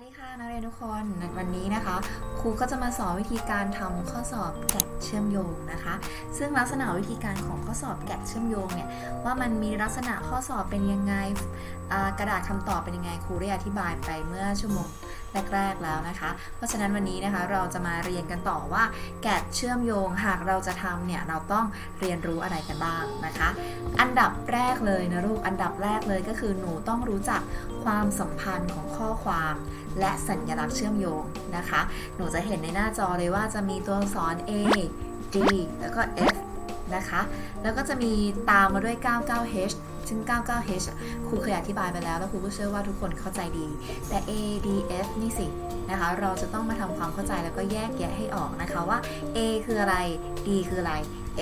วัสดีค่ะนักเรียนทุกคนวันนี้นะคะ ครูก็จะมาสอนวิธีการทำข้อสอบแกะเชื่อมโยงนะคะ ซึ่งลักษณะวิธีการของข้อสอบแกะเชื่อมโยงเนี่ยว่ามันมีลักษณะข้อสอบเป็นยังไงกระดาษคำตอบเป็นยังไงครูได้อธิบายไปเมื่อชั่วโมง แรก ๆแล้วนะคะ เพราะฉะนั้นวันนี้นะคะเราจะมาเรียนกันต่อว่า แกะเชื่อมโยงหากเราจะทำเนี่ยเราต้องเรียนรู้อะไรกันบ้างนะคะ อันดับแรกเลยนะลูกอันดับแรกเลยก็คือหนูต้องรู้จักความสัมพันธ์ของข้อความ และสัญลักษณ์เชื่อมโยงนะคะ หนูจะเห็นในหน้าจอเลยว่าจะมีตัวอักษร A D แล้วก็ F นะคะ แล้วก็จะมีตามมาด้วย 99H ซึ่ง 99H ครูเคยอธิบายไปแล้ว แล้วครูก็เชื่อว่าทุกคนเข้าใจดี แต่ A D F นี่สินะคะ เราจะต้องมาทำความเข้าใจแล้วก็แยกแยะให้ออกนะคะว่า A คืออะไร D คืออะไร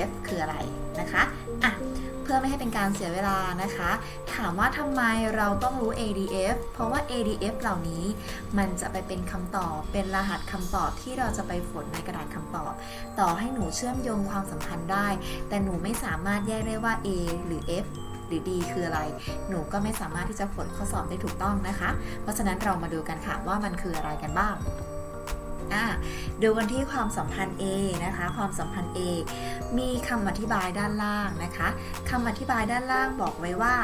F คืออะไรนะคะอะเพื่อไม่ให้เป็นการเสียเวลานะคะ ถามว่าทำไมเราต้องรู้ ADF เพราะว่า ADF เหล่านี้ มันจะไปเป็นคำตอบ เป็นรหัสคำตอบที่เราจะไปฝนในกระดาษคำตอบ ต่อให้หนูเชื่อมโยงความสัมพันธ์ได้ แต่หนูไม่สามารถแยกได้ว่า A หรือ F หรือ D คืออะไร หนูก็ไม่สามารถที่จะฝนข้อสอบได้ถูกต้องนะคะ เพราะฉะนั้นเรามาดูกันค่ะว่ามันคืออะไรกันบ้างอะดูกันที่ความสัมพันธ์ A นะคะ ความสัมพันธ์ A มีคำอธิบายด้านล่างนะคะคำอธิบายด้านล่างบอกไว้ว่า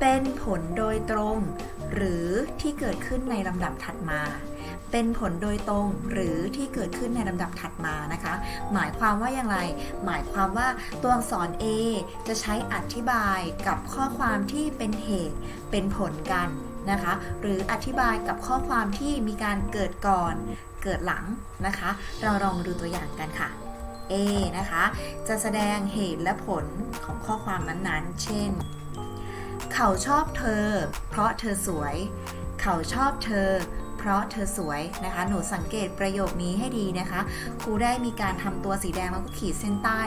เป็นผลโดยตรง หรือที่เกิดขึ้นในลำดับถัดมา เป็นผลโดยตรงหรือที่เกิดขึ้นในลำดับถัดมานะคะ หมายความว่าอย่างไร หมายความว่าตัวอักษร A จะใช้อธิบายกับข้อความที่เป็นเหตุเป็นผลกันนะคะ หรืออธิบายกับข้อความที่มีการเกิดก่อนเกิดหลังนะคะ เราลองดูตัวอย่างกันค่ะ A นะคะ จะแสดงเหตุและผลของข้อความนั้นๆ เช่น เขาชอบเธอ เพราะเธอสวย เขาชอบเธอ เพราะเธอสวยนะคะ หนูสังเกตประโยคนี้ให้ดีนะคะ ครูได้มีการทำตัวสีแดงแล้วก็ขีดเส้นใต้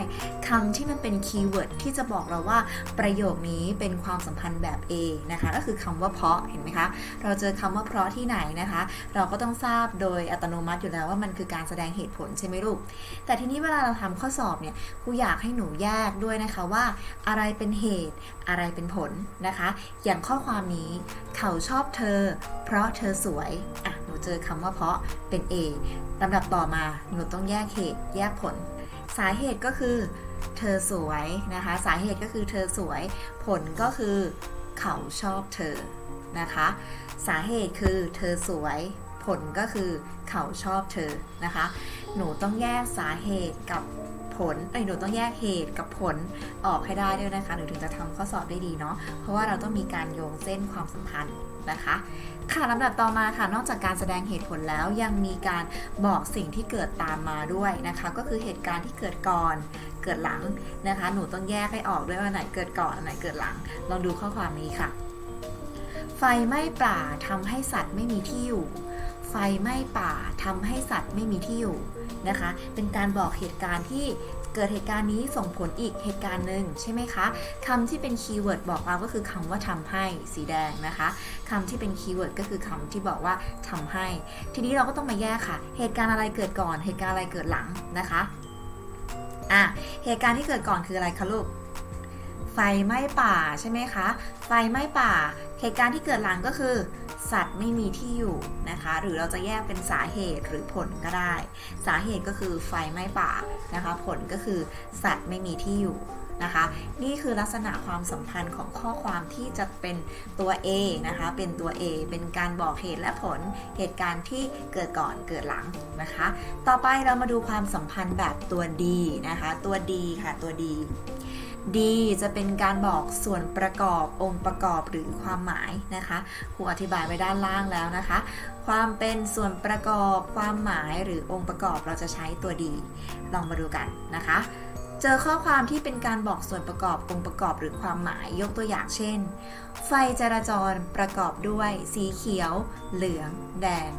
คำที่มันเป็นคีย์เวิร์ดที่จะบอกเราว่าประโยคนี้เป็นความสัมพันธ์แบบ A นะคะ ก็คือคำว่าเพราะเห็นไหมคะ เราเจอคำว่าเพราะที่ไหนนะคะ เราก็ต้องทราบโดยอัตโนมัติอยู่แล้วว่ามันคือการแสดงเหตุผลใช่ไหมลูก แต่ทีนี้เวลาเราทำข้อสอบเนี่ยครูอยากให้หนูแยกด้วยนะคะว่าอะไรเป็นเหตุอะไรเป็นผลนะคะ อย่างข้อความนี้เขาชอบเธอ เพราะเธอสวยอะหนูเจอคำว่าเพราะเป็น A ลำดับต่อมาหนูต้องแยกเหตุแยกผล สาเหตุก็คือ เธอสวยนะคะ สาเหตุก็คือเธอสวย ผลก็คือเขาชอบเธอนะคะ สาเหตุคือเธอสวย ผลก็คือเขาชอบเธอนะคะ หนูต้องแยกสาเหตุกับผลเอ้หนูต้องแยกเหตุกับผลออกให้ได้ด้วยนะคะ หนูถึงจะทำข้อสอบได้ดีเนาะ เพราะว่าเราต้องมีการโยงเส้นความสัมพันธ์ นะคะ ค่ะลำดับต่อมาค่ะนอกจากการแสดงเหตุผลแล้วยังมีการบอกสิ่งที่เกิดตามมาด้วยนะคะ ก็คือเหตุการณ์ที่เกิดก่อนเกิดหลังนะคะ หนูต้องแยกให้ออกด้วยว่าไหนเกิดก่อนอันไหนเกิดหลัง ลองดูข้อความนี้ค่ะ ไฟไหม้ป่าทำให้สัตว์ไม่มีที่อยู่ ฟไหม้ป่าทำให้สัตว์ไม่มีที่อยู่นะคะ เป็นการบอกเหตุการณ์ที่เกิดเหตุการณ์นี้ส่งผลอีกเหตุการณ์หนึ่งใช่ไหมคะคำที่เป็นคีย์เวิร์ดบอกเราก็คือคำว่าทำให้สีแดงนะคะคำที่เป็นคีย์เวิร์ดก็คือคำที่บอกว่าทำให้ ทีนี้เราก็ต้องมาแยกค่ะ เหตุการณ์อะไรเกิดก่อน เหตุการณ์อะไรเกิดหลังนะคะอะเหตุการณ์ที่เกิดก่อนคืออะไรคะลูกไฟไหม้ป่าใช่ไหมคะ ไฟไหม้ป่า เหตุการณ์ที่เกิดหลังก็คือ สัตว์ไม่มีที่อยู่นะคะ หรือเราจะแยกเป็นสาเหตุหรือผลก็ได้ สาเหตุก็คือไฟไหม้ป่านะคะ ผลก็คือสัตว์ไม่มีที่อยู่นะคะ นี่คือลักษณะความสัมพันธ์ของข้อความที่จะเป็นตัว A นะคะ เป็นตัว A เป็นการบอกเหตุและผลเหตุการณ์ที่เกิดก่อนเกิดหลังนะคะ ต่อไปเรามาดูความสัมพันธ์แบบตัว D นะคะ ตัว D ค่ะตัว D D จะเป็นการบอกส่วนประกอบองค์ประกอบหรือความหมายนะคะครูอธิบายไว้ด้านล่างแล้วนะคะ ความเป็นส่วนประกอบความหมายหรือองค์ประกอบเราจะใช้ตัว D ลองมาดูกันนะคะ เจอข้อความที่เป็นการบอกส่วนประกอบองค์ประกอบหรือความหมายยกตัวอย่างเช่น ไฟจราจรประกอบด้วย สีเขียว เหลือง แดง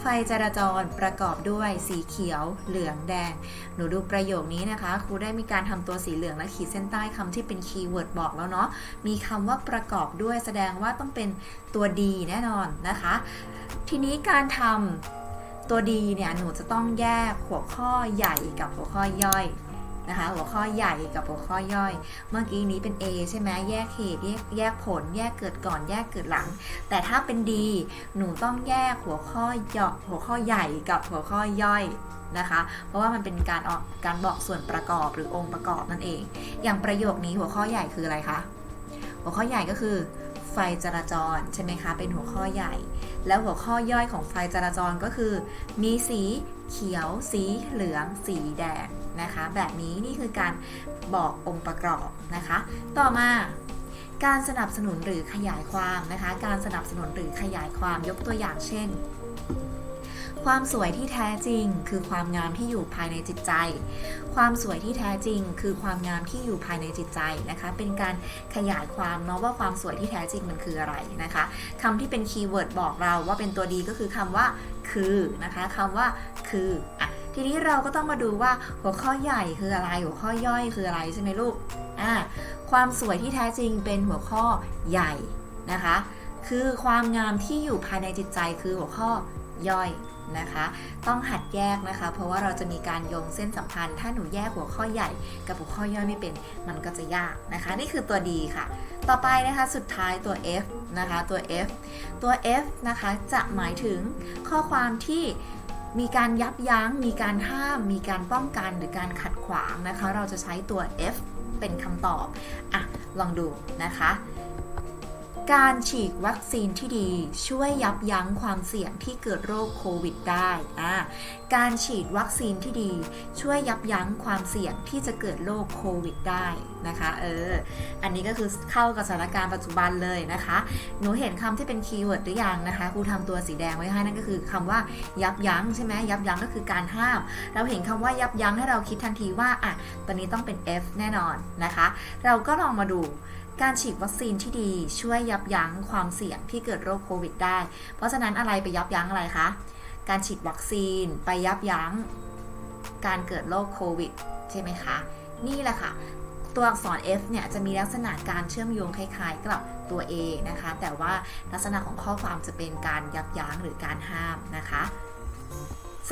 ไฟจราจรประกอบด้วย สีเขียว เหลือง แดง หนูดูประโยคนี้นะคะ ครูได้มีการทำตัวสีเหลืองและขีดเส้นใต้คำที่เป็นคีย์เวิร์ดบอกแล้วเนาะ มีคำว่าประกอบด้วยแสดงว่าต้องเป็นตัวดีแน่นอนนะคะ ทีนี้การทำตัวดีเนี่ย หนูจะต้องแยกหัวข้อใหญ่กับหัวข้อย่อย นะคะ หัวข้อใหญ่กับหัวข้อย่อย เมื่อกี้นี้เป็น A ใช่ไหมแยกเหตุแยกแยกผล แยกเกิดก่อน แยกเกิดหลัง แต่ถ้าเป็น D หนูต้องแยกหัวข้อย่อหัวข้อใหญ่กับหัวข้อย่อยนะคะ เพราะว่ามันเป็นการออกการบอกส่วนประกอบหรือองค์ประกอบนั่นเอง อย่างประโยคนี้หัวข้อใหญ่คืออะไรคะ หัวข้อใหญ่ก็คือไฟจราจรใช่ไหมคะ เป็นหัวข้อใหญ่ แล้วหัวข้อย่อยของไฟจราจรก็คือ มีสีเขียว สีเหลือง สีแดง นะคะ แบบนี้นี่คือการบอกองค์ประกอบนะคะ ต่อมาการสนับสนุนหรือขยายความนะคะ การสนับสนุนหรือขยายความยกตัวอย่างเช่น ความสวยที่แท้จริง คือความงามที่อยู่ภายในจิตใจ ความสวยที่แท้จริง คือความงามที่อยู่ภายในจิตใจนะคะ เป็นการขยายความเนาะว่าความสวยที่แท้จริงมันคืออะไรนะคะคำที่เป็นคีย์เวิร์ดบอกเราว่าเป็นตัวดีก็คือคำว่า คือนะคะคำว่า คืออะ ทีนี้เราก็ต้องมาดูว่าหัวข้อใหญ่คืออะไร หัวข้อย่อยคืออะไรใช่ไหมลูกอ่าความสวยที่แท้จริงเป็นหัวข้อใหญ่นะคะ คือความงามที่อยู่ภายในจิตใจคือหัวข้อย่อยนะคะ ต้องหัดแยกนะคะ เพราะว่าเราจะมีการโยงเส้นสัมพันธ์ ถ้าหนูแยกหัวข้อใหญ่ กับหัวข้อย่อยไม่เป็น มันก็จะยากนะคะ นี่คือตัวดีค่ะ ต่อไปนะคะสุดท้ายตัว F นะคะตัว F ตัว F นะคะจะหมายถึงข้อความที่ มีการยับยั้ง มีการห้าม มีการป้องกันหรือการขัดขวางนะคะ เราจะใช้ตัว F เป็นคำตอบ อะ ลองดูนะคะ การฉีดวัคซีนที่ดีช่วยยับยั้งความเสี่ยงที่เกิดโรคโควิดได้อ่าการฉีดวัคซีนที่ดี ช่วยยับยั้งความเสี่ยงที่จะเกิดโรคโควิดได้นะคะเอออันนี้ก็คือเข้ากับสถานการณ์ปัจจุบันเลยนะคะ หนูเห็นคำที่เป็นคีย์เวิร์ดหรือยังนะคะครูทำตัวสีแดงไว้ให้นั่นก็คือคำว่ายับยั้งใช่ไหมยับยั้งก็คือการห้าม เราเห็นคำว่ายับยั้งให้เราคิดทันทีว่าอะตอนนี้ต้องเป็น F แน่นอนนะคะ เราก็ลองมาดู การฉีดวัคซีนที่ดีช่วยยับยั้งความเสี่ยงที่เกิดโรคโควิดได้ เพราะฉะนั้นอะไรไปยับยั้งอะไรคะ การฉีดวัคซีนไปยับยั้ง การเกิดโรคโควิดใช่ไหมคะ นี่แหละค่ะ ตัวอักษร F เนี่ยจะมีลักษณะการเชื่อมโยงคล้ายๆ กับตัว A นะคะ แต่ว่าลักษณะของข้อความจะเป็นการยับยั้งหรือการห้ามนะคะ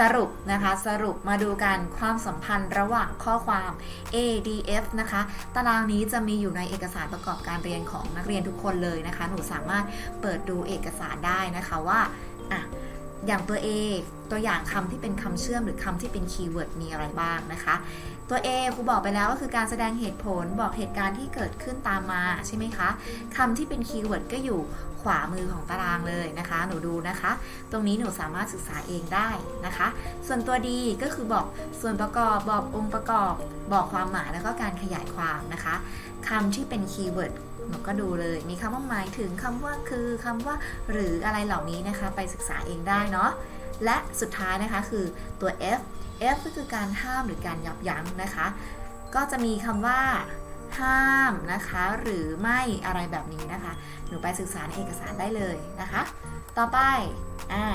สรุปนะคะสรุปมาดูกันความสัมพันธ์ระหว่างข้อความ A D F นะคะ ตารางนี้จะมีอยู่ในเอกสารประกอบการเรียนของนักเรียนทุกคนเลยนะคะ หนูสามารถเปิดดูเอกสารได้นะคะว่าอะอย่างตัว A ตัวอย่างคำที่เป็นคำเชื่อมหรือคำที่เป็นคีย์เวิร์ดมีอะไรบ้างนะคะ ตัว A ครูบอกไปแล้วก็คือการแสดงเหตุผลบอกเหตุการณ์ที่เกิดขึ้นตามมาใช่ไหมคะคำที่เป็นคีย์เวิร์ดก็อยู่ ขวามือของตารางเลยนะคะ หนูดูนะคะ ตรงนี้หนูสามารถศึกษาเองได้นะคะ ส่วนตัวดีก็คือบอกส่วนประกอบบอกองค์ประกอบ บอกความหมายแล้วก็การขยายความนะคะคำที่เป็นคีย์เวิร์ดหนูก็ดูเลย มีคำว่าหมายถึงคำว่าคือคำว่าหรืออะไรเหล่านี้นะคะ ไปศึกษาเองได้เนาะและสุดท้ายนะคะคือตัว F F ก็คือการห้ามหรือการยับยั้งนะคะ ก็จะมีคำว่า ห้ามนะคะ หรือไม่อะไรแบบนี้นะคะ หนูไปศึกษาในเอกสารได้เลยนะคะ ต่อไปอ่า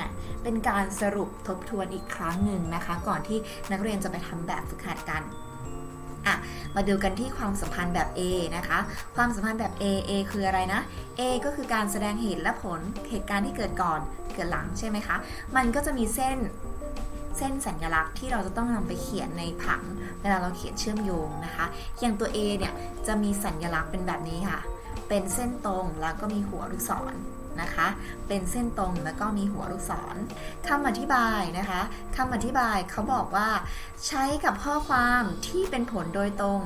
เป็นการสรุปทบทวนอีกครั้งหนึ่งนะคะ ก่อนที่นักเรียนจะไปทำแบบฝึกหัดกันอะมาดูกันที่ความสัมพันธ์แบบ A นะคะ ความสัมพันธ์แบบ A A คืออะไรนะ A ก็คือการแสดงเหตุและผลเหตุการณ์ที่เกิดก่อนเกิดหลังใช่ไหมคะ มันก็จะมีเส้น เส้นสัญลักษณ์ที่เราจะต้องนำไปเขียนในผัง เวลาเราเขียนเชื่อมโยงนะคะ อย่างตัว A เนี่ยจะมีสัญลักษณ์เป็นแบบนี้ค่ะ เป็นเส้นตรงแล้วก็มีหัวลูกศรนะคะ เป็นเส้นตรงแล้วก็มีหัวลูกศรคำอธิบายนะคะคำอธิบายเขาบอกว่า ใช้กับข้อความที่เป็นผลโดยตรง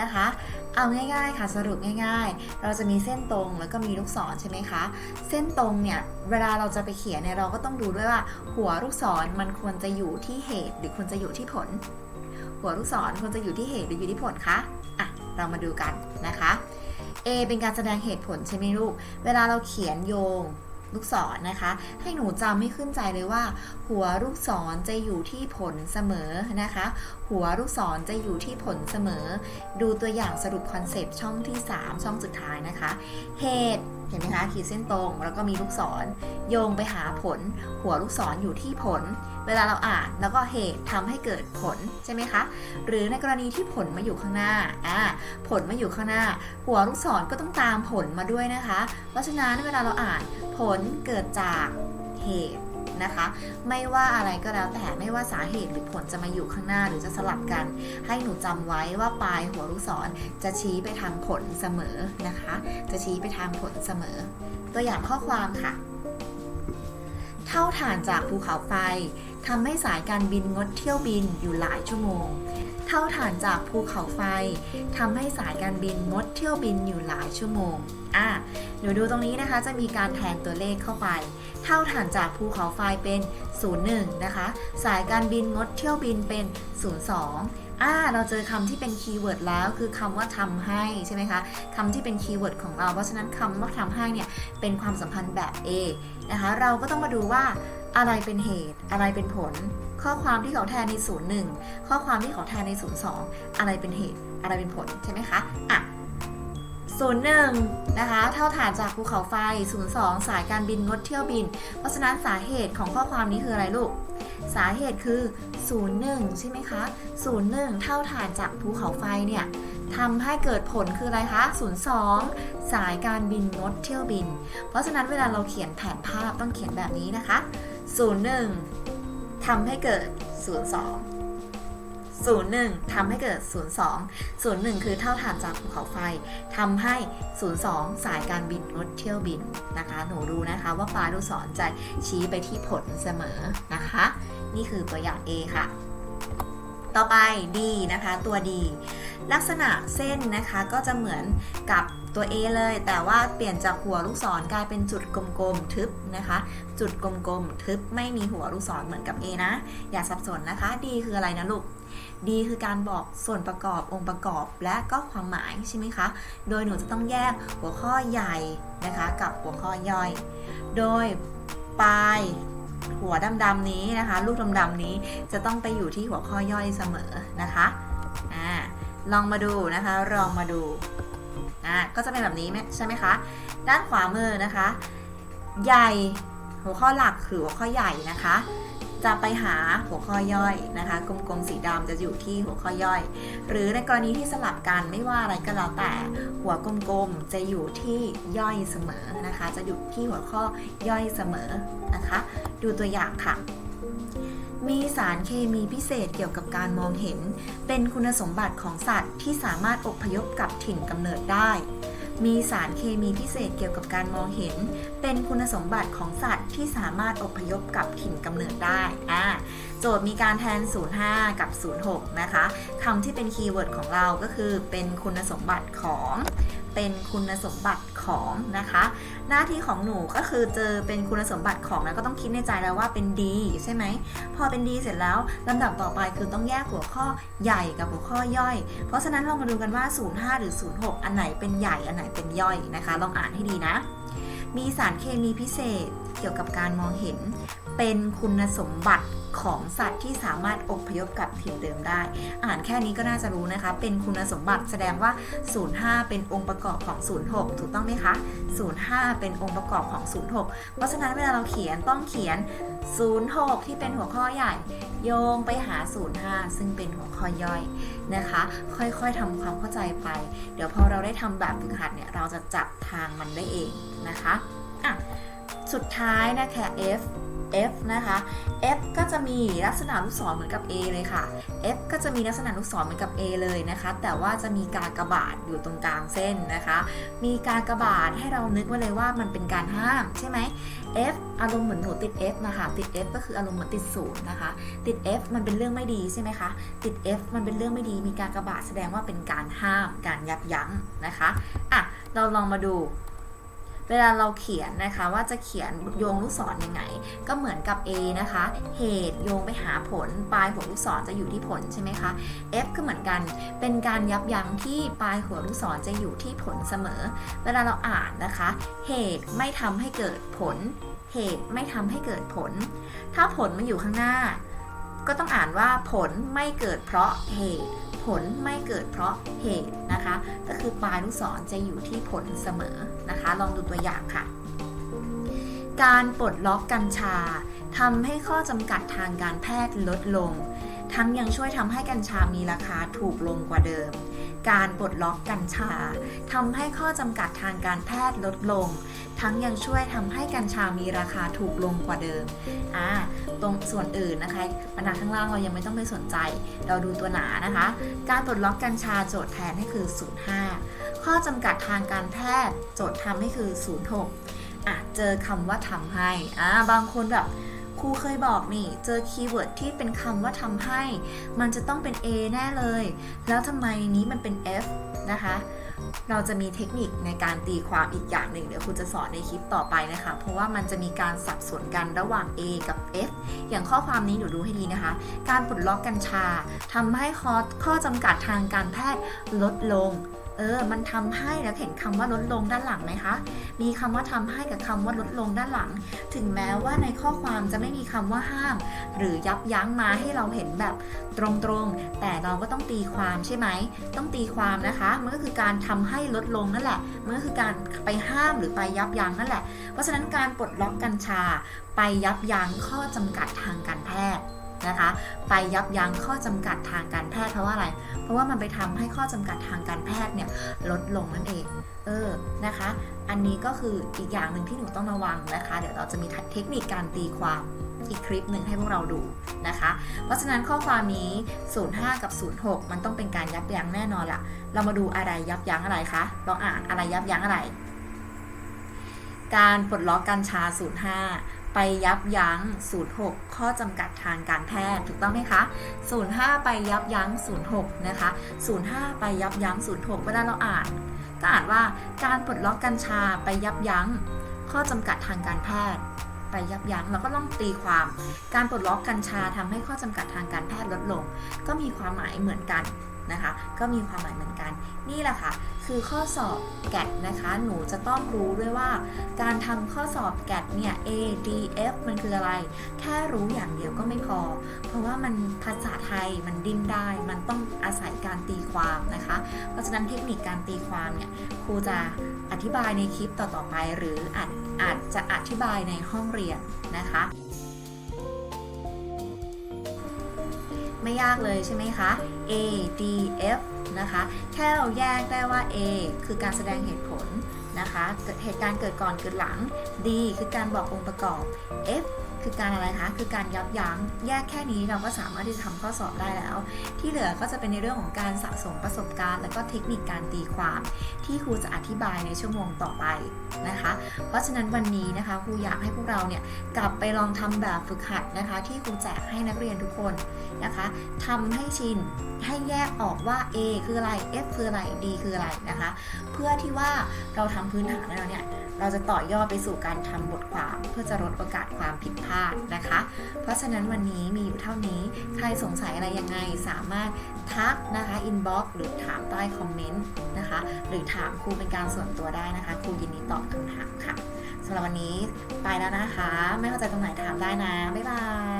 นะคะ เอาง่ายๆค่ะสรุปง่าย ๆ เราจะมีเส้นตรงแล้วก็มีลูกศรใช่ไหมคะ เส้นตรงเนี่ยเวลาเราจะไปเขียนเนี่ยเราก็ต้องดูด้วยว่า หัวลูกศรมันควรจะอยู่ที่เหตุ หรือควรจะอยู่ที่ผล หัวลูกศรควรจะอยู่ที่เหตุหรืออยู่ที่ผลคะอะเรามาดูกันนะคะ A เป็นการแสดงเหตุผลใช่ไหมลูก เวลาเราเขียนโยง ลูกศรนะคะ ให้หนูจำไม่ขึ้นใจเลยว่า หัวลูกศรจะอยู่ที่ผลเสมอนะคะ หัวลูกศรจะอยู่ที่ผลเสมอ ดูตัวอย่างสรุปคอนเซปต์ช่องที่ 3 ช่องสุดท้ายนะคะ เหตุเห็นไหมคะขีดเส้นตรงแล้วก็มีลูกศร โยงไปหาผล หัวลูกศรอยู่ที่ผล เวลาเราอ่านแล้วก็เหตุทำให้เกิดผลใช่ไหมคะ หรือในกรณีที่ผลมาอยู่ข้างหน้าอ่าผลมาอยู่ข้างหน้า หัวลูกศรก็ต้องตามผลมาด้วยนะคะ เพราะฉะนั้นเวลาเราอ่าน ผลเกิดจากเหตุนะคะ ไม่ว่าอะไรก็แล้วแต่ไม่ว่าสาเหตุหรือผลจะมาอยู่ข้างหน้าหรือจะสลับกัน ให้หนูจำไว้ว่าปลายหัวลูกศรจะชี้ไปทางผลเสมอนะคะ จะชี้ไปทางผลเสมอ ตัวอย่างข้อความค่ะเท่าฐานจากภูเขาไฟทำให้สายการบินงดเที่ยวบินอยู่หลายชั่วโมง ท่าฐานจากภูเขาไฟทำให้สายการบินงดเที่ยวบินอยู่หลายชั่วโมง อะเดี๋ยวดูตรงนี้นะคะ จะมีการแทนตัวเลขเข้าไป เท่าฐานจากภูเขาไฟเป็น 01 นะคะ สายการบินงดเที่ยวบินเป็น 02อ่าเราเจอคำที่เป็นคีย์เวิร์ดแล้วคือคำว่าทำให้ใช่ไหมคะคำที่เป็นคีย์เวิร์ดของเรา เพราะฉะนั้นคำว่าทำให้เนี่ยเป็นความสัมพันธ์แบบ A นะคะ เราก็ต้องมาดูว่าอะไรเป็นเหตุอะไรเป็นผล ข้อความที่เขาแทนใน 01 ข้อความที่เขาแทนใน 02 อะไรเป็นเหตุอะไรเป็นผลใช่ไหมคะอะ01 นะคะ เท่าฐานจากภูเขาไฟ 02 สายการบินงดเที่ยวบิน เพราะฉะนั้นสาเหตุของข้อความนี้คืออะไรลูก สาเหตุคือ 01 ใช่ไหมคะ 01 เท่าฐานจากภูเขาไฟเนี่ยทำให้เกิดผลคืออะไรคะ 02 สายการบินงดเที่ยวบิน เพราะฉะนั้นเวลาเราเขียนแผนภาพต้องเขียนแบบนี้นะคะ 01 ทำให้เกิด 02 01ทำให้เกิด 02 01 คือเท่าฐานจากภูเขาไฟทำให้ 02 สายการบินงดเที่ยวบินนะคะ หนูรู้นะคะว่าปลายลูกศรจะชี้ไปที่ผลเสมอนะคะ นี่คือตัวอย่าง A ค่ะ ต่อไป D นะคะ ตัว D ลักษณะเส้นนะคะก็จะเหมือนกับ ตัว A เลย แต่ว่าเปลี่ยนจากหัวลูกศรกลายเป็นจุดกลมๆทึบนะคะ จุดกลมๆทึบไม่มีหัวลูกศรเหมือนกับ A นะ อย่าสับสนนะคะ D คืออะไรนะลูก D คือการบอกส่วนประกอบองค์ประกอบและก็ความหมายใช่ไหมคะ โดยหนูจะต้องแยกหัวข้อใหญ่นะคะ กับหัวข้อย่อย โดยปลายหัวดำๆนี้นะคะ ลูกดำๆนี้จะต้องไปอยู่ที่หัวข้อย่อยเสมอนะคะอ่าลองมาดูนะคะลองมาดู อ่าก็จะเป็นแบบนี้ไหมใช่ไหมคะ ด้านขวามือนะคะ ใหญ่หัวข้อหลักคือหัวข้อใหญ่นะคะ จะไปหาหัวข้อย่อยนะคะ กลมๆสีดำจะอยู่ที่หัวข้อย่อย หรือในกรณีที่สลับกันไม่ว่าอะไรก็แล้วแต่หัวกลมๆจะอยู่ที่ย่อยเสมอนะคะ จะอยู่ที่หัวข้อย่อยเสมอนะคะ ดูตัวอย่างค่ะ มีสารเคมีพิเศษเกี่ยวกับการมองเห็น เป็นคุณสมบัติของสัตว์ที่สามารถอพยพกลับถิ่นกำเนิดได้ มีสารเคมีพิเศษเกี่ยวกับการมองเห็น เป็นคุณสมบัติของสัตว์ที่สามารถอพยพกลับถิ่นกำเนิดได้อ่าโจทย์มีการแทน 05 กับ 06 นะคะคำที่เป็นคีย์เวิร์ดของเราก็คือเป็นคุณสมบัติของ เป็นคุณสมบัติของนะคะ หน้าที่ของหนูก็คือเจอเป็นคุณสมบัติของแล้วก็ต้องคิดในใจแล้วว่าเป็นดีใช่ไหมพอเป็นดีเสร็จแล้วลำดับต่อไปคือต้องแยกหัวข้อใหญ่กับหัวข้อย่อย เพราะฉะนั้นเรามาดูกันว่า 05 หรือ 06 อันไหนเป็นใหญ่อันไหนเป็นย่อยนะคะ ลองอ่านให้ดีนะ มีสารเคมีพิเศษเกี่ยวกับการมองเห็น เป็นคุณสมบัติ ของสัตว์ที่สามารถอพยพกลับถิ่นเดิมได้ อ่านแค่นี้ก็น่าจะรู้นะคะ เป็นคุณสมบัติแสดงว่า 05 เป็นองค์ประกอบของ 06 ถูกต้องไหมคะ 05 เป็นองค์ประกอบของ 06 เพราะฉะนั้นเวลาเราเขียนต้องเขียน 06 ที่เป็นหัวข้อใหญ่ โยงไปหา 05 ซึ่งเป็นหัวข้อย่อยนะคะ ค่อยๆทำความเข้าใจไป เดี๋ยวพอเราได้ทำแบบฝึกหัดเนี่ยเราจะจับทางมันได้เองนะคะอะสุดท้ายนะคะ F F นะคะ F ก็จะมีลักษณะลูกศรเหมือนกับ A เลยค่ะ F ก็จะมีลักษณะลูกศรเหมือนกับ A เลยนะคะ แต่ว่าจะมีการกระบาดอยู่ตรงกลางเส้นนะคะ มีการกระบาดให้เรานึกไว้เลยว่ามันเป็นการห้ามใช่ไหม F อารมณ์เหมือนหนูติด F นะคะ ติด F ก็คืออารมณ์เหมือนติดศูนย์นะคะ ติด F มันเป็นเรื่องไม่ดีใช่ไหมคะ ติด F มันเป็นเรื่องไม่ดี มีการกระบาดแสดงว่าเป็นการห้าม การยับยั้งนะคะ อะ เราลองมาดู เวลาเราเขียนนะคะว่าจะเขียนโยงลูกศรยังไง ก็เหมือนกับ A นะคะ เหตุโยงไปหาผล ปลายหัวลูกศรจะอยู่ที่ผลใช่ไหมคะ F ก็เหมือนกัน เป็นการยับยั้งที่ปลายหัวลูกศรจะอยู่ที่ผลเสมอ เวลาเราอ่านนะคะ เหตุไม่ทำให้เกิดผล เหตุไม่ทำให้เกิดผล ถ้าผลมันอยู่ข้างหน้า ก็ต้องอ่านว่าผลไม่เกิดเพราะเหตุ ผลไม่เกิดเพราะเหตุนะคะ ก็คือปลายลูกศรจะอยู่ที่ผลเสมอนะคะ ลองดูตัวอย่างค่ะ การปลดล็อกกัญชาทำให้ข้อจำกัดทางการแพทย์ลดลง ทั้งยังช่วยทำให้กัญชามีราคาถูกลงกว่าเดิม การปลดล็อกกัญชาทำให้ข้อจำกัดทางการแพทย์ลดลง ทั้งยังช่วยทำให้กัญชามีราคาถูกลงกว่าเดิมอ่าตรงส่วนอื่นนะคะบรรดาข้างล่างเรายังไม่ต้องไปสนใจ เราดูตัวหนานะคะ การปลดล็อกกัญชาโจทย์แทนให้คือ 05 ข้อจำกัดทางการแพทย์โจทย์ทำให้คือ 06อะเจอคำว่าทำให้อ่าบางคนแบบ รูเคยบอกนี่ เจอคีย์เวิร์ดที่เป็นคำว่าทำให้ มันจะต้องเป็น A แน่เลย แล้วทำไมนี้มันเป็น F นะคะ เราจะมีเทคนิคในการตีความอีกอย่างหนึ่ง เดี๋ยวครูจะสอนในคลิปต่อไปนะคะ เพราะว่ามันจะมีการสับสนกันระหว่าง A กับ F อย่างข้อความนี้หนูดูให้ดีนะคะ การปลดล็อกกัญชาทำให้ข้อข้อจำกัดทางการแพทย์ลดลง ออ มันทำให้แล้วเห็นคำว่าลดลงด้านหลังไหมคะ มีคำว่าทำให้กับคำว่าลดลงด้านหลัง ถึงแม้ว่าในข้อความจะไม่มีคำว่าห้าม หรือยับยั้งมาให้เราเห็นแบบตรงๆ แต่เราก็ต้องตีความใช่ไหม ต้องตีความนะคะ มันก็คือการทำให้ลดลงนั่นแหละ มันก็คือการไปห้ามหรือไปยับยั้งนั่นแหละ เพราะฉะนั้นการปลดล็อกกัญชา ไปยับยั้งข้อจำกัดทางการแพทย์ นะคะ ไปยับยั้งข้อจำกัดทางการแพทย์เพราะว่าอะไร เพราะว่ามันไปทำให้ข้อจำกัดทางการแพทย์เนี่ยลดลงนั่นเอง เออ นะคะ อันนี้ก็คืออีกอย่างหนึ่งที่หนูต้องระวังนะคะ เดี๋ยวเราจะมีเทคนิคการตีความอีกคลิปหนึ่งให้พวกเราดูนะคะ เพราะฉะนั้นข้อความนี้ 05 กับ 06 มันต้องเป็นการยับยั้งแน่นอนละเรามาดูอะไรยับยั้งอะไรคะลองอ่านอะไรยับยั้งอะไร การปลดล็อกกัญชา 05 ไปยับยั้ง 06 ข้อจำกัดทางการแพทย์ถูกต้องไหมคะ 05 ไปยับยั้ง 06 นะคะ 05 ไปยับยั้ง 06 เวลาเราอ่านก็อ่านว่าการปลดล็อกกัญชาไปยับยั้ง ข้อจำกัดทางการแพทย์ไปยับยั้งเราก็ต้องตีความ การปลดล็อกกัญชาทำให้ข้อจำกัดทางการแพทย์ลดลง ก็มีความหมายเหมือนกัน นะคะ ก็มีความหมายเหมือนกัน นี่แหละค่ะ คือข้อสอบแกดนะคะ หนูจะต้องรู้ด้วยว่า การทำข้อสอบแกดเนี่ย A D F มันคืออะไร แค่รู้อย่างเดียวก็ไม่พอ เพราะว่ามันภาษาไทยมันดิ้นได้ มันต้องอาศัยการตีความนะคะ เพราะฉะนั้นเทคนิคการตีความเนี่ยครูจะอธิบายในคลิปต่อๆไป หรืออาจอาจจะอธิบายในห้องเรียนนะคะ ไม่ยากเลยใช่ไหมคะ A D F นะคะ แค่เราแยกได้ว่า A คือการแสดงเหตุผลนะคะ เกิดเหตุการณ์เกิดก่อนเกิดหลัง D คือการบอกองค์ประกอบ F คือการอะไรคะ คือการยับยั้ง แยกแค่นี้เราก็สามารถที่จะทำข้อสอบได้แล้ว ที่เหลือก็จะเป็นในเรื่องของการสะสมประสบการณ์ และก็เทคนิคการตีความ ที่ครูจะอธิบายในชั่วโมงต่อไปนะคะ เพราะฉะนั้นวันนี้นะคะครูอยากให้พวกเราเนี่ยกลับไปลองทำแบบฝึกหัดนะคะ ที่ครูแจกให้นักเรียนทุกคนนะคะทำให้ชินให้แยกออกว่า A คืออะไร F คืออะไร D คืออะไรนะคะ เพื่อที่ว่าเราทำพื้นฐานแล้วเนี่ย เราจะต่อยอดไปสู่การทำบทความเพื่อจะลดโอกาสความผิดพลาดนะคะ เพราะฉะนั้นวันนี้มีอยู่เท่านี้ ใครสงสัยอะไรยังไงสามารถทักนะคะอินบ็อกซ์หรือถามใต้คอมเมนต์นะคะ หรือถามครูเป็นการส่วนตัวได้นะคะ ครูยินดีตอบคำถามค่ะสำหรับวันนี้ไปแล้วนะคะ ไม่เข้าใจตรงไหนถามได้นะ บ๊ายบาย